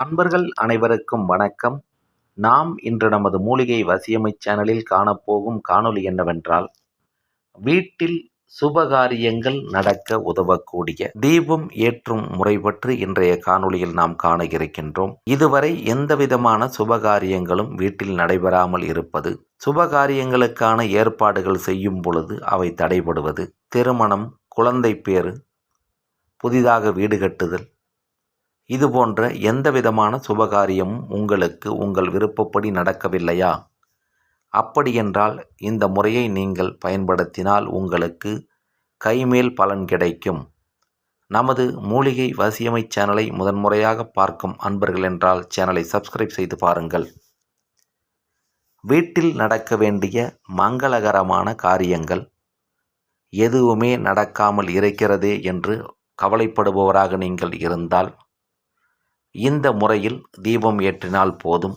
அன்பர்கள் அனைவருக்கும் வணக்கம். நாம் இன்று நமது மூலிகை வசியமை சேனலில் காணப்போகும் காணொளி என்னவென்றால் வீட்டில் சுபகாரியங்கள் நடக்க உதவக்கூடிய தீபம் ஏற்றும் முறை பற்றி இன்றைய காணொளியில் நாம் காண இருக்கின்றோம். இதுவரை எந்தவிதமான சுபகாரியங்களும் வீட்டில் நடைபெறாமல் இருப்பது சுபகாரியங்களுக்கான ஏற்பாடுகள் செய்யும் பொழுது அவை தடைபடுவது திருமணம் குழந்தை பேறு புதிதாக வீடு கட்டுதல் இது போன்ற எந்த விதமான சுபகாரியமும் உங்களுக்கு உங்கள் விருப்பப்படி நடக்கவில்லையா? அப்படியென்றால் இந்த முறையை நீங்கள் பயன்படுத்தினால் உங்களுக்கு கைமேல் பலன் கிடைக்கும். நமது மூலிகை வசியமை சேனலை முதன்முறையாக பார்க்கும் அன்பர்கள் என்றால் சேனலை சப்ஸ்கிரைப் செய்து பாருங்கள். வீட்டில் நடக்க வேண்டிய மங்களகரமான காரியங்கள் எதுவுமே நடக்காமல் இருக்கிறதே என்று கவலைப்படுபவராக நீங்கள் இருந்தால் இந்த முறையில் தீபம் ஏற்றினால் போதும்.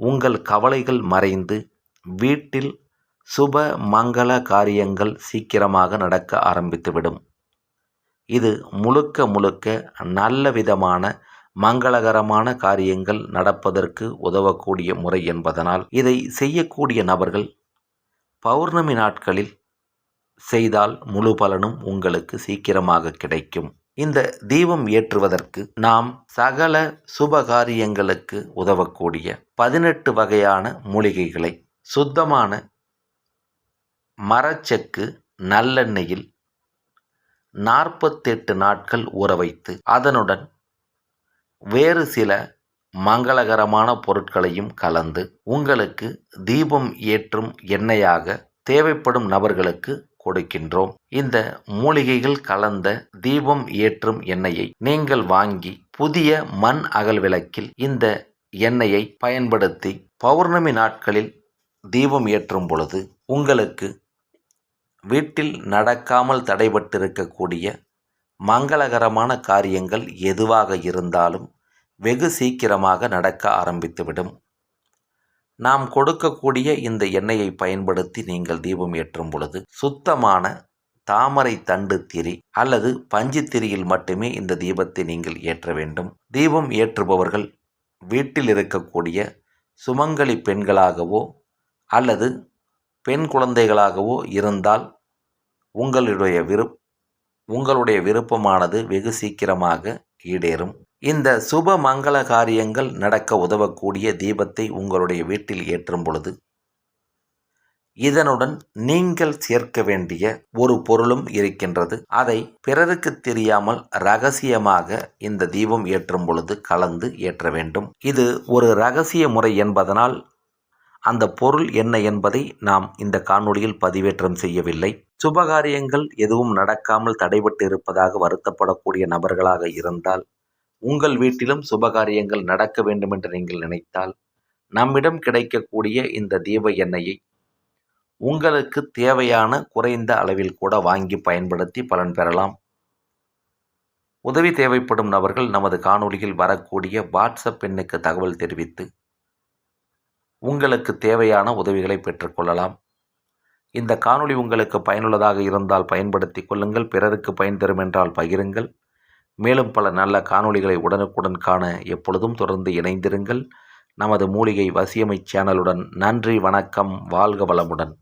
உங்கள் கவலைகள் மறைந்து வீட்டில் சுப மங்கள காரியங்கள் சீக்கிரமாக நடக்க ஆரம்பித்துவிடும். இது முழுக்க முழுக்க நல்ல விதமான மங்களகரமான காரியங்கள் நடப்பதற்கு உதவக்கூடிய முறை என்பதனால் இதை செய்யக்கூடிய நபர்கள் பௌர்ணமி நாட்களில் செய்தால் முழு பலனும் உங்களுக்கு சீக்கிரமாக கிடைக்கும். இந்த தீபம் ஏற்றுவதற்கு நாம் சகல சுபகாரியங்களுக்கு உதவக்கூடிய பதினெட்டு வகையான மூலிகைகளை சுத்தமான மரச்செக்கு நல்லெண்ணெயில் நாற்பத்தெட்டு நாட்கள் ஊற வைத்து அதனுடன் வேறு சில மங்களகரமான பொருட்களையும் கலந்து உங்களுக்கு தீபம் ஏற்றும் எண்ணெயாக தேவைப்படும் நபர்களுக்கு கொடுக்கின்றோம். இந்த மூலிகைகள் கலந்த தீபம் ஏற்றும் எண்ணெயை நீங்கள் வாங்கி புதிய மண் அகல் விளக்கில் இந்த எண்ணெயை பயன்படுத்தி பௌர்ணமி நாட்களில் தீபம் ஏற்றும் பொழுது உங்களுக்கு வீட்டில் நடக்காமல் தடைபட்டிருக்கக்கூடிய மங்களகரமான காரியங்கள் எதுவாக இருந்தாலும் வெகு சீக்கிரமாக நடக்க ஆரம்பித்துவிடும். நாம் கொடுக்கக்கூடிய இந்த எண்ணெயை பயன்படுத்தி நீங்கள் தீபம் ஏற்றும் பொழுது சுத்தமான தாமரை தண்டு திரி அல்லது பஞ்சுத்திரியில் மட்டுமே இந்த தீபத்தை நீங்கள் ஏற்ற வேண்டும். தீபம் ஏற்றுபவர்கள் வீட்டில் இருக்கக்கூடிய சுமங்கலி பெண்களாகவோ அல்லது பெண் குழந்தைகளாகவோ இருந்தால் உங்களுடைய விருப் உங்களுடைய விருப்பமானது வெகு சீக்கிரமாக ஈடேறும். இந்த சுப மங்கள காரியங்கள் நடக்க உதவக்கூடிய தீபத்தை உங்களுடைய வீட்டில் ஏற்றும் பொழுது இதனுடன் நீங்கள் சேர்க்க வேண்டிய ஒரு பொருளும் இருக்கின்றது. அதை பிறருக்கு தெரியாமல் ரகசியமாக இந்த தீபம் ஏற்றும் பொழுது கலந்து ஏற்ற வேண்டும். இது ஒரு ரகசிய முறை என்பதனால் அந்த பொருள் என்ன என்பதை நாம் இந்த காணொளியில் பதிவேற்றம் செய்யவில்லை. சுபகாரியங்கள் எதுவும் நடக்காமல் தடைபட்டு இருப்பதாக வருத்தப்படக்கூடிய நபர்களாக இருந்தால் உங்கள் வீட்டிலும் சுபகாரியங்கள் நடக்க வேண்டும் என்று நீங்கள் நினைத்தால் நம்மிடம் கிடைக்கக்கூடிய இந்த தீப எண்ணெயை உங்களுக்கு தேவையான குறைந்த அளவில் கூட வாங்கி பயன்படுத்தி பலன் பெறலாம். உதவி தேவைப்படும் நபர்கள் நமது காணொலியில் வரக்கூடிய வாட்ஸ்அப் எண்ணுக்கு தகவல் தெரிவித்து உங்களுக்கு தேவையான உதவிகளை பெற்றுக்கொள்ளலாம் இந்த காணொளி உங்களுக்கு பயனுள்ளதாக இருந்தால் பயன்படுத்தி கொள்ளுங்கள் பிறருக்கு பயன் தரும் என்றால் பகிருங்கள். மேலும் பல நல்ல காணொளிகளை உடனுக்குடன் காண எப்பொழுதும் தொடர்ந்து இணைந்திருங்கள். நமது மூலிகை வசியமை சேனலுடன் நன்றி வணக்கம் வாழ்க வளமுடன்.